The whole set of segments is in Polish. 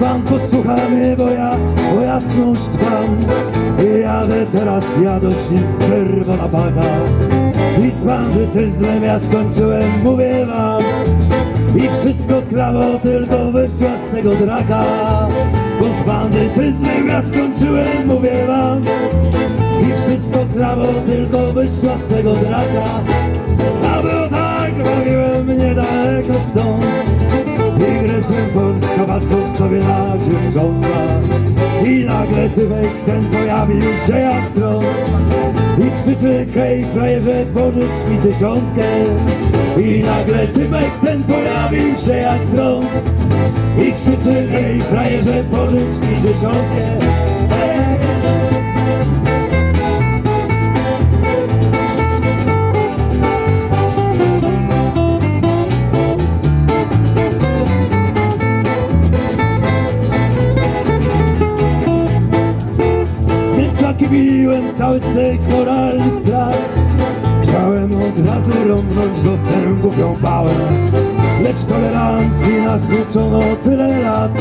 Pan posłucha mnie, bo ja o jasność dbam. I jadę teraz, jadę ci czerwona paga. I z bandytyzmem ja skończyłem, mówię wam. I wszystko klawo tylko wyszła z tego draka. Bo z bandytyzmem ja skończyłem, mówię wam. I wszystko klawo tylko wyszła z tego draka. A było tak, bawiłem niedaleko stąd sobie na księżąca I nagle tymek ten pojawił się jak trąd I krzyczy hej frajerze pożycz mi dziesiątkę. I nagle tymek ten pojawił się jak trąd I krzyczy hej frajerze pożycz mi dziesiątkę. Hej! Więc taki biłem cały tych moralnych strat Chciałem od razu rąbnąć go w tę głupią Lecz tolerancji nas uczono tyle lat.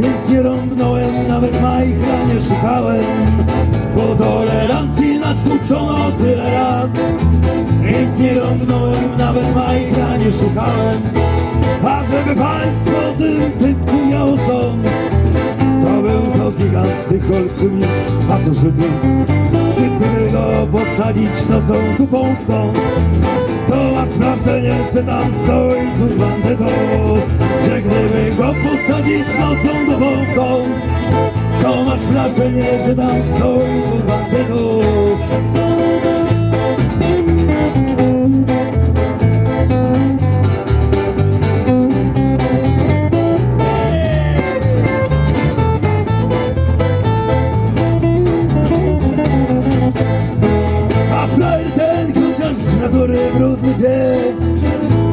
Więc nie rąbnąłem, nawet majchra nie szukałem. Bo tolerancji nas uczono tyle lat. Więc nie rąbnąłem, nawet majchra nie szukałem. A żeby państwo tym typku miało sąd to był to gigant z olbrzymich pasożytów Czy go posadzić nocą dupą w To masz wrażenie, że tam stoi twój bandyto. Że gdyby go posadzić nocą dupą w To masz wrażenie, że tam stoi twój bandyto Frajer ten chociaż z natury brudny pies.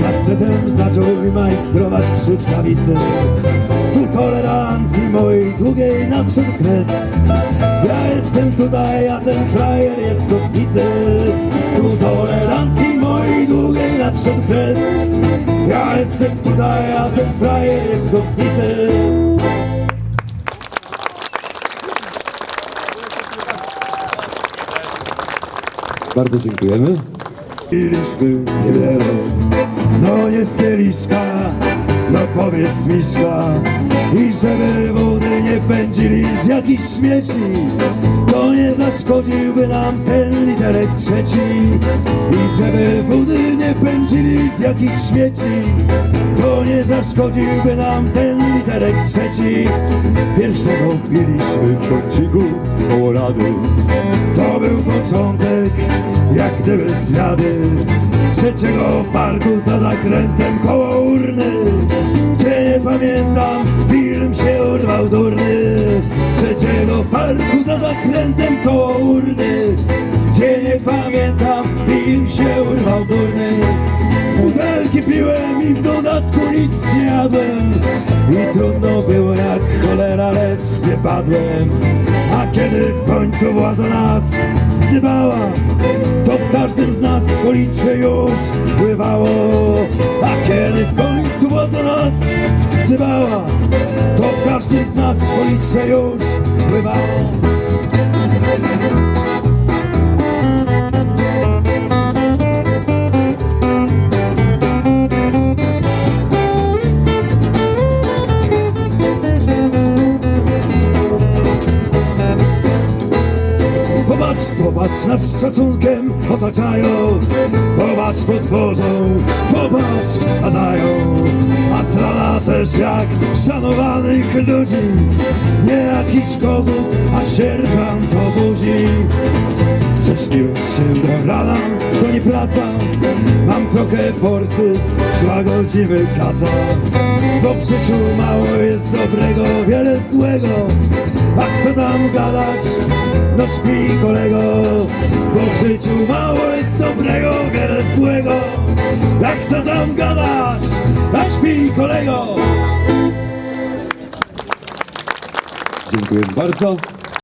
Kastetem zaczął mi majstrować przyczkawicy Tu tolerancji mojej długiej nadszedł kres. Ja jestem tutaj, a ten frajer jest kosmicy Tu tolerancji mojej długiej nadszedł kres. Ja jestem tutaj, a ten frajer jest kosmicy Bardzo dziękujemy. Piliśmy niewiele, no z kieliszka, no powiedz Miszka I żeby wody nie pędzili z jakichś śmieci To nie zaszkodziłby nam ten literek trzeci. I żeby wody nie pędzili z jakichś śmieci. To nie zaszkodziłby nam ten literek trzeci. Pierwszego piliśmy w kąciku koło rady. To był początek, jak gdyby zwiady. Trzeciego parku za zakrętem koło urny. Gdzie nie pamiętam, film się urwał durny. Trzeciego parku za zakrętem koło urny trudno było jak cholera, lecz nie padłem a kiedy w końcu władza nas zdybała, to w każdym z nas policze już pływało. A kiedy w końcu władza nas zdybała, to w każdym z nas policze już pływało. Popatrz, nas z szacunkiem otaczają. Popatrz, podwożą, popatrz, wsadzają A strona też jak szanowanych ludzi. Nie jakiś kogut, a sierżant obudzi. Prześpiłem praca. Mam trochę forsy, złagodzimy kaca Bo w życiu mało jest dobrego, wiele złego. A co tam gadać, no śpi kolego. Bo w życiu mało jest dobrego, wiele złego. Jak co tam gadać, tak śpi kolego. Dziękuję bardzo.